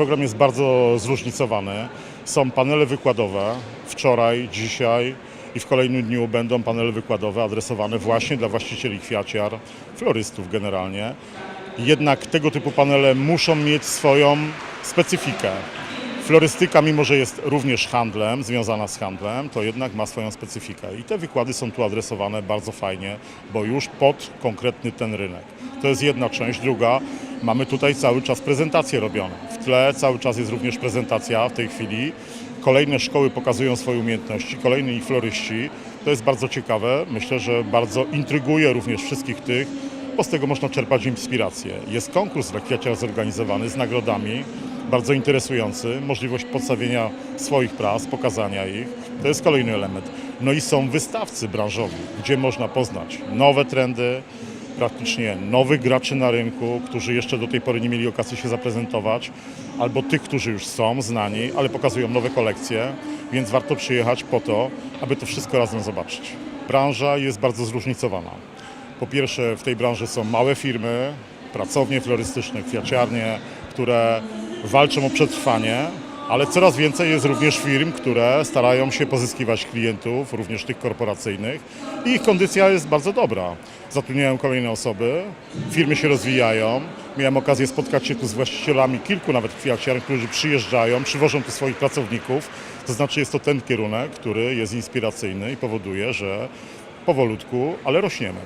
Program jest bardzo zróżnicowany. Są panele wykładowe. Wczoraj, dzisiaj i w kolejnym dniu będą panele wykładowe adresowane właśnie dla właścicieli kwiaciar, florystów generalnie. Jednak tego typu panele muszą mieć swoją specyfikę. Florystyka, mimo że jest również handlem, związana z handlem, to jednak ma swoją specyfikę. I te wykłady są tu adresowane bardzo fajnie, bo już pod konkretny ten rynek. To jest jedna część. Druga, mamy tutaj cały czas prezentacje robione. W tle cały czas jest również prezentacja w tej chwili. Kolejne szkoły pokazują swoje umiejętności, kolejni floryści. To jest bardzo ciekawe. Myślę, że bardzo intryguje również wszystkich tych, bo z tego można czerpać inspirację. Jest konkurs dla kwiaciar zorganizowany z nagrodami, bardzo interesujący, możliwość podstawienia swoich prac, pokazania ich. To jest kolejny element. No i są wystawcy branżowi, gdzie można poznać nowe trendy, praktycznie nowych graczy na rynku, którzy jeszcze do tej pory nie mieli okazji się zaprezentować, albo tych, którzy już są znani, ale pokazują nowe kolekcje, więc warto przyjechać po to, aby to wszystko razem zobaczyć. Branża jest bardzo zróżnicowana. Po pierwsze, w tej branży są małe firmy, pracownie florystyczne, kwiaciarnie, które walczą o przetrwanie, ale coraz więcej jest również firm, które starają się pozyskiwać klientów, również tych korporacyjnych i ich kondycja jest bardzo dobra. Zatrudniają kolejne osoby, firmy się rozwijają. Miałem okazję spotkać się tu z właścicielami kilku nawet kwiaciarni, którzy przyjeżdżają, przywożą tu swoich pracowników. To znaczy jest to ten kierunek, który jest inspiracyjny i powoduje, że powolutku, ale rośniemy.